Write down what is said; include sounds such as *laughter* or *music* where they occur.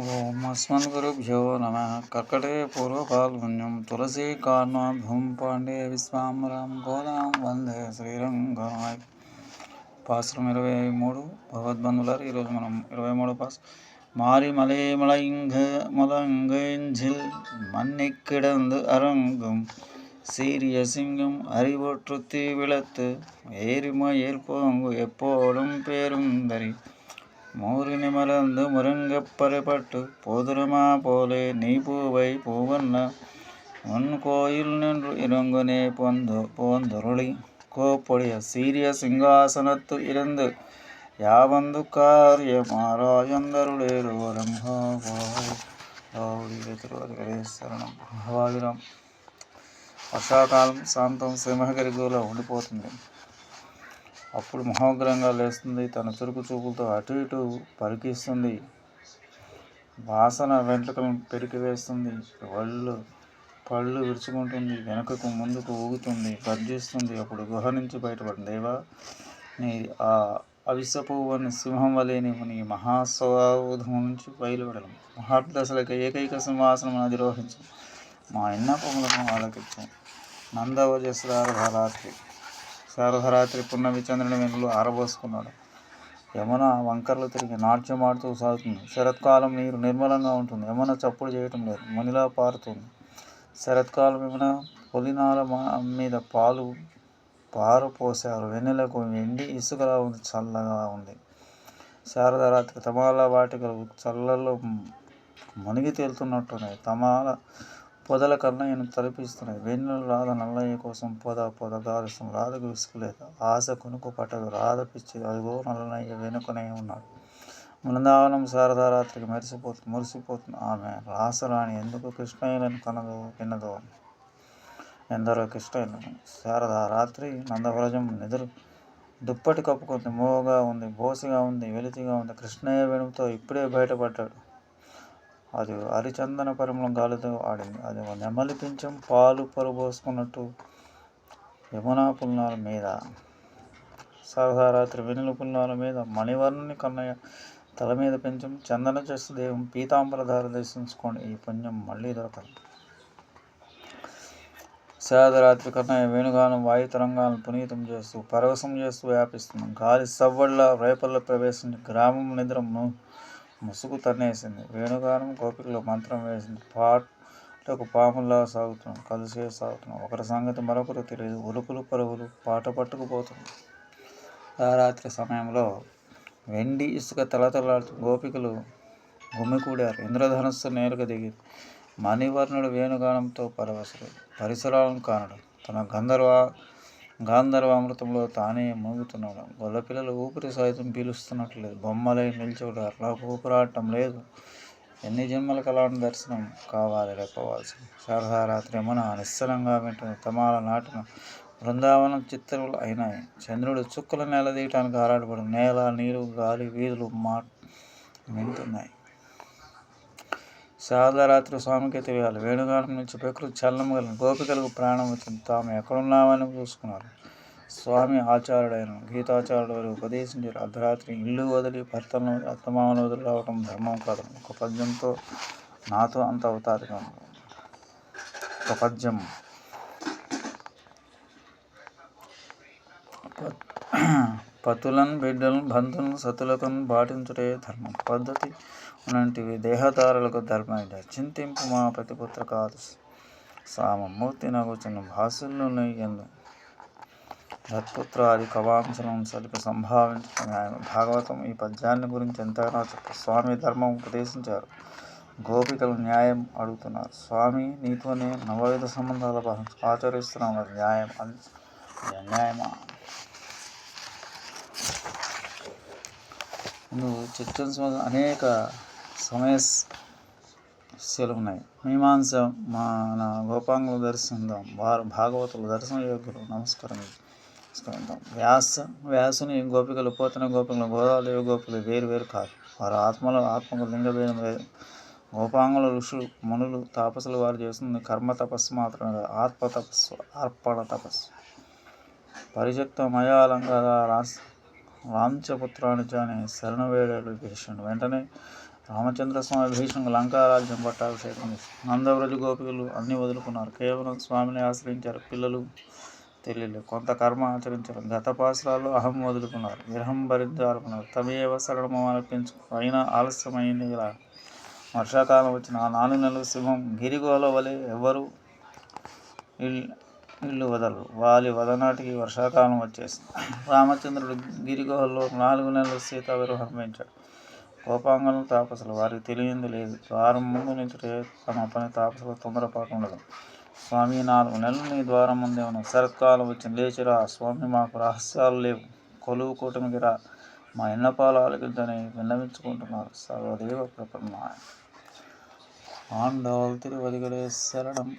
ఓం అస్మద్గురుభ్యో నమ కర్కటే పూర్వపాల్గుణ్యం తులసీకార్ణాభం పాండే విశ్వాంబరం గోదాం వందే శ్రీరంగనాయ్ పాశ్రం ఇరవై మూడు భగవద్బంధులారు ఈరోజు మనం ఇరవై మూడు పాస్ மாறி மலை மலைங்க மலங்கெஞ்சில் மன்னிக் கிடந்து அரங்கும் சீரிய சிங்கம் அறிவொற்றுத்தி விளத்து ஏரிமயில் போங்கு எப்போதும் பேருந்தரி மூரினி மலர்ந்து முருங்கப்பறைப்பட்டு போதுரமா போலே நீ பூவை பூவண்ண உன் கோயில் நின்று இறங்குனே பொந்து போந்தொருளி கோப்பொழிய சீரிய சிங்காசனத்து இருந்து యావందు కార్యమారాయందరులేరు శరణం భావాగిరం వర్షాకాలం శాంతం సింహగిరిగులో ఉండిపోతుంది అప్పుడు మహోగ్రంగా లేస్తుంది. తన చురుకు చూపులతో అటు ఇటు పరికిస్తుంది వాసన వెంట్రుకలను పెరికివేస్తుంది ఒళ్ళు పళ్ళు విరుచుకుంటుంది. వెనుకకు ముందుకు ఊగుతుంది. గర్జిస్తుంది అప్పుడు గుహ నుంచి బయటపడింది దేవా నీ ఆ అవిసపువ్వని సింహం వలె నీవు నీ మహాసౌధం నుంచి బయలుపెడలం మహాదశలకు ఏకైక సింహాసనం అధిరోహించు. మా ఎన్నపములను ఆలకించు. నందవజస్రార్ధరాత్రి శారదరాత్రి పున్నమి చంద్రుని వెనుకలు ఆరబోసుకున్నాడు. యమున వంకర్లు తిరిగి నాట్యమాడుతూ సాగుతుంది. శరత్కాలం నీరు నిర్మలంగా ఉంటుంది. యమున చప్పుడు చేయటం లేదు. మునిలా పారుతుంది. శరత్కాలం యమున పొలినాల మీద పాలు పారు పోసారు వెన్నెలకు ఎండి ఇసుకలా ఉంది చల్లగా ఉంది. శారద రాత్రి తమాల వాటికలు చల్లలో మునిగి తేలుతున్నట్టున్నాయి. తమాల పొదల కన్నా కన్నయ్యను తలపిస్తున్నాయి వెన్నులు రాధ నల్లయ్య కోసం పొద పొద గారుస్తుంది రాధకు విసుకులేదు ఆశ కొనుక్కు పట్టదు. రాధ పిచ్చి అదిగో నల్లనయ్య వెనుకనే ఉన్నాడు. బృందావనం శారదారాత్రికి మెరిసిపోతుంది మురిసిపోతుంది. ఆమె రాసరాణి ఎందుకు కృష్ణయ్యలను కనదో విన్నదో? ఎందరో కృష్ణయ్యలను. శారద రాత్రి నందవ్రజం నిద్ర దుప్పటి కప్పుకుంది. మోగా ఉంది బోసిగా ఉంది వెలితిగా ఉంది. కృష్ణయ్య వెనుకతో ఇప్పుడే బయటపడ్డాడు. అది హరిచందన పరిమళం గాలితో ఆడింది. అది నెమలి పించం పాలు పరుబోసుకున్నట్టు యమునా పుల్నాల మీద సహరాత్రి వెనుల పుల్నాల మీద మణివర్ణుని కన్నయ్య తల మీద పెంచం చందన చేస్తు దేవం పీతాంబరధార దర్శించుకోండి ఈ పుణ్యం మళ్ళీ దొరకదు. శారదరాత్రి కన్నయ్య వేణుగానం వాయు తరంగాలను పునీతం చేస్తూ పరవశం చేస్తూ వ్యాపిస్తుంది గాలి సవ్వళ్ళ రేపల్లో ప్రవేశించి గ్రామం నిద్రము ముసుగు తన్నేసింది వేణుగానం గోపికలో మంత్రం వేసింది. పాటకు పాముల్లా సాగుతున్నాం. కలిసే సాగుతున్నాం. ఒకరి సంగతి మరొకరు తెలియదు. ఉరుకులు పరుగులు పాట పట్టుకుపోతుంది. ఆ రాత్రి సమయంలో వెండి ఇసుక తలతలాడుతూ గోపికలు గుమ్మికూడారు ఇంద్రధనస్సు నేరుగా దిగింది మణివర్ణుడు వేణుగానంతో పరవశుడు. పరిసరాలను కానడు. తన గంధర్వ గాంధర్వామృతంలో తానే మునుగుతున్నాడు గొల్లపిల్లలు ఊపిరి సైతం పీలుస్తున్నట్లేదు. బొమ్మలై నిల్చోడు. అట్లా ఊపిరాడటం లేదు. ఎన్ని జన్మలకు అలాంటి దర్శనం కావాలి రేపవాల్సి శారదారాత్రి యమున నిశ్చలంగా వింటున్న తమాల నాటిన బృందావనం చిత్రములు అయినాయి. చంద్రుడు చుక్కల నేల ఆరాటపడు. నేల నీరు గాలి వీధులు మా వింటున్నాయి శారదారాత్రి స్వామికైతే వేయాలి. వేణుగానం నుంచి ప్రకృతి చల్లం కలిగిన గోపికలకు ప్రాణం వచ్చింది. తాము ఎక్కడున్నామని చూసుకున్నారు. స్వామి ఆచార్యుడైన గీతాచార్యుడు వారు ఉపదేశించారు అర్ధరాత్రి ఇల్లు వదిలి భర్తలను అత్తమామను వదిలి రావడం ధర్మం కాదు. ఒక పద్యంతో నాతో అంత అవుతారు ఒక పద్యం. *clears throat* పతులను బిడ్డలను బంధులను సతులకను పాటించుటే ధర్మం. పద్ధతి అలాంటివి దేహదారులకు ధర్మం చింతింపు మా ప్రతిపుత్ర కాదు. సామమూర్తి నగుచున్న భాషల్లో ఎందు. దత్పుత్రాది కవాంశనం సలిపి సంభావించడం ఆయన. భాగవతం ఈ పద్యాన్ని గురించి ఎంతగానో చెప్ప స్వామి ధర్మం ఉపదేశించారు. గోపికలు న్యాయం అడుగుతున్నారు. స్వామి నీతోనే నవవిధ సంబంధాల ఆచరిస్తున్నాం అది న్యాయం అది అన్యాయమా నువ్వు చిత్తం అనేక సమస్యలు ఉన్నాయి మీమాంస మన గోపాంగులు దర్శిందాం వారు భాగవతులు దర్శన యోగ్యులు. నమస్కారం. నమస్కరిందాం వ్యాస వ్యాసుని గోపికలు పోతన గోపికలు గోదావరి గోపికలు వేరు వేరు కాదు. వారు ఆత్మలో ఆత్మకు లింగభేదం లేదు. గోపాంగుల ఋషులు మునులు తాపసులు వారు చేస్తుంది కర్మ తపస్సు మాత్రమే ఆత్మ తపస్సు అర్పణ తపస్సు. పరిశక్త మయాలంకార రాస్ రాంచపుత్రాన్ని జాని చేసిండు. వెంటనే రామచంద్ర స్వామి భీష్ముడు లంకారాజ్యం పట్టాభిషేకం చేశారు నందవ్రజ గోపికలు అన్నీ వదులుకున్నారు. కేవలం స్వామిని ఆశ్రయించారు. పిల్లలు తెలియలేదు. కొంత కర్మ ఆచరించారు. గత పాశ్రాల్లో అహం వదులుకున్నారు. విరహం భరించాలనుకున్నారు తమేవ శరణము అనిపించు అయినా ఆలస్యమైంది ఇలా. వర్షాకాలం వచ్చిన ఆ నాలుగు నెలలు సింహం గిరిగోల వలె ఎవరు ఇల్లు వదలరు. వాలి వదనాటికి వర్షాకాలం వచ్చేసింది. రామచంద్రుడు గిరిగోహల్లో నాలుగు నెలలు సీతా విరహం పెంచాడు. కోపాంగలు తాపసులు వారికి తెలియంది లేదు. ద్వారం ముందు నుంచి తమ పని తాపసులు తొందరపాటు ఉండదు. స్వామి నాలుగు నెలలు నీ ద్వారం ముందే ఉన్నాం శరత్కాలం వచ్చింది. లేచిరా స్వామి మాకు రహస్యాలు లేవు. కొలువు కూటమికి రా. మా ఎన్నపాలు ఆలకించని విన్నవించుకుంటున్నారు. సర్వదేవ ప్రపన్నాయ ఆండాల్ తిరువదిగలే శరణం.